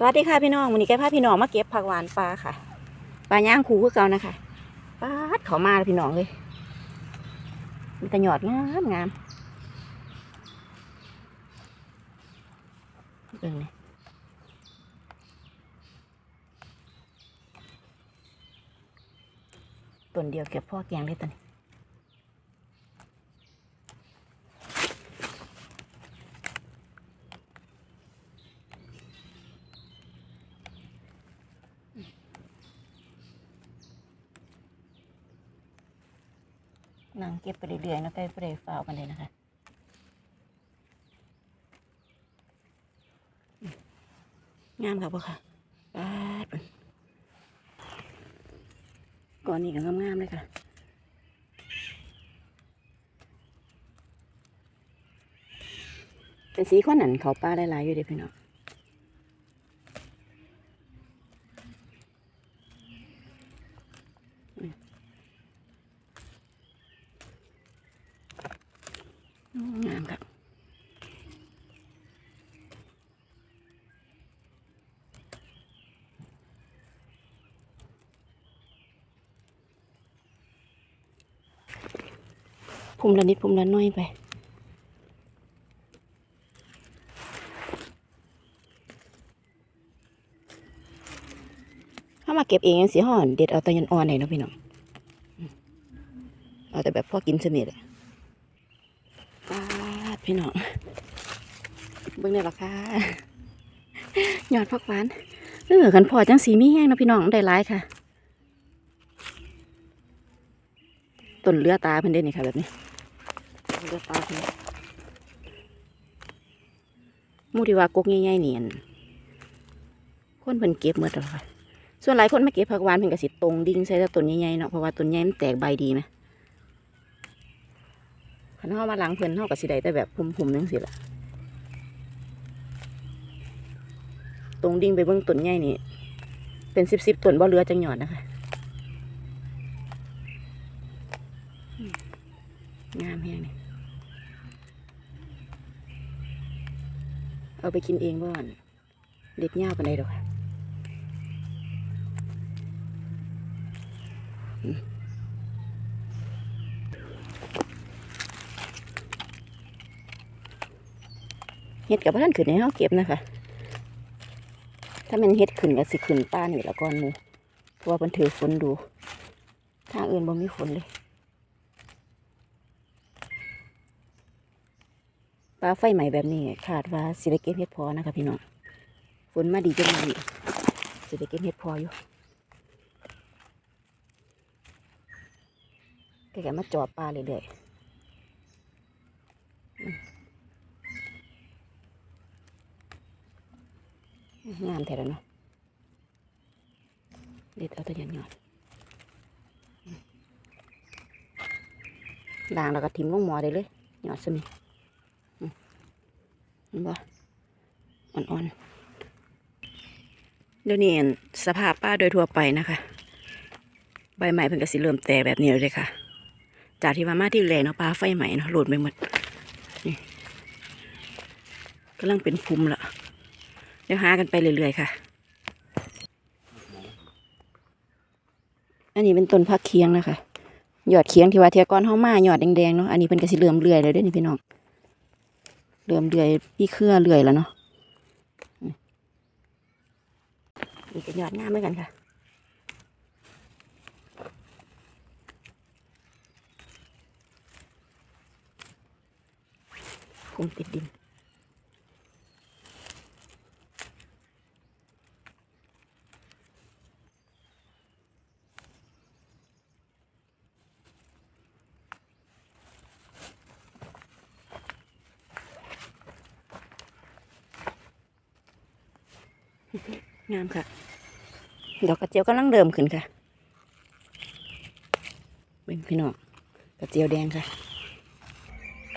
สวัสดีค่ะพี่น้องวันนี้แกพาพี่น้องมาเก็บผักหวานปลาค่ะปลาย่างคูคือเก่านะคะปลาดเขามาเลยพี่น้องเลยมีแต่หยอดงามงามเบิ่งนี่ต้นเดียวเก็บพ่อแกงเลยตอนนี้ นั่งเก็บไปเรื่อยๆนะไปไปเฝ้ากันเลยนะคะงามครับพ่อค่ะปาดเบิ่งก่อนนี้ก็งามๆเลยค่ะเป็นสีข้อหนันเขาป้าหลายๆอยู่เด้อพี่น้องอืมงามครับ พุ่มละนิดพุ่มละน้อยไปถ้ามาเก็บเองยังสีห่อนเด็ดเอาแตะยันอ่อนเลยเนาะพี่น้องเอาแต่แบบพ่อกินสมิเลยปาดพี่น้องเบิ่งได้หรอคะยอดพักหวานเออกันพอจังสีมีแห้งนะพี่น้องได้หลายค่ะต้นเลือตาเพิ่นเด่นนี่ค่ะแบบนี้ เลือตาเพิ่นหมูที่ว่ากกใหญ่ๆนี่อั่นคนเพิ่นเก็บหมดแล้วค่ะส่วนหลายคนมาเก็บผักหวานเพิ่นก็สิตรงดิ่งใส่แต่ต้นใหญ่ๆเนาะเพราะว่าต้นใหญ่มันแตกใบดีไหมคันเฮามาล้างเพิ่นเฮาก็สิได้แต่แบบพุ่มๆจังซี่ล่ะตรงดิ่งไปเบิ่งต้นใหญ่นี่ เป็นสิบๆต้นบ่เหลือจังหยอดนะคะงามแฮงนี่ เอาไปกินเองบ่อนเด็ดยาปานใดดอกค่ะเห็ดกับท่านขึ้นในห้าเก็บนะคะ ถ้ามันเห็ดขึ้นก็สิขึ้นป้านี่ละก้อนมูเพราะว่ามันถือฝนดู ทางอื่นบ่มีฝนเลย ปลาไฟใหม่แบบนี้ขาดว่าสิได้เก็บเห็ดพอนะคะพี่น้องฝนมาดีจังเลยสิได้เก็บเห็ดพออยู่แกมาจอบปลาเรื่อยๆงามแท้แล้วเนาะเด็ดเอาตัวยันหยอดด่างแล้วก็ทิมลงหมอได้เลยหยอดสมิอืมเห็น บ่อ่อนๆเดี๋ยวนี้สภาพป้าโดยทั่วไปนะคะ ใบไม้เพิ่นก็สิเริ่มแตกแบบนี้เลยค่ะ จากที่ว่ามาที่แรงเนาะปลาไฟใหม่เนาะหลุดไปหมดนี่กำลังเป็นภูมิละเดี๋ยวหากันไปเรื่อยๆค่ะ อันนี้เป็นต้นพักเคียงนะคะยอดเคียงที่ว่าเทียก้อนเฮามายอดแดงๆเนาะ อันนี้เป็นกระสิเหลื่อมเลื่อยเลยด้วยนี่พี่น้อง เหลื่อมเดือยพี่เครือเลื่อยแล้วเนาะนี่นี่ก็ยอดงามเหมือนกันค่ะคงติดดิน งามค่ะ ดอกกระเจียวกำลังเริ่มขึ้นค่ะเป็นพี่น้องกระเจียวแดงค่ะ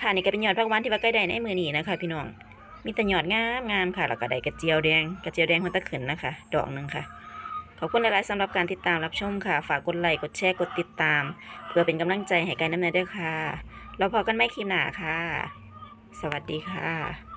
ค่ะนี่ก็เป็นยอดผักหวานที่ว่าใกล้ได้ในมือนี้นะคะพี่น้อง มีแต่ยอดงามงามค่ะ แล้วก็ได้กระเจียวแดง กระเจียวแดงมันตะขึ้นนะคะ ดอกหนึ่งค่ะ ขอบคุณหลายๆสำหรับการติดตามรับชมค่ะ ฝากกดไลค์ กดแชร์ กดติดตาม เพื่อเป็นกำลังใจให้กันน้ำเนยด้วยค่ะแล้วพอกันไม่คลิปหน้าค่ะ สวัสดีค่ะ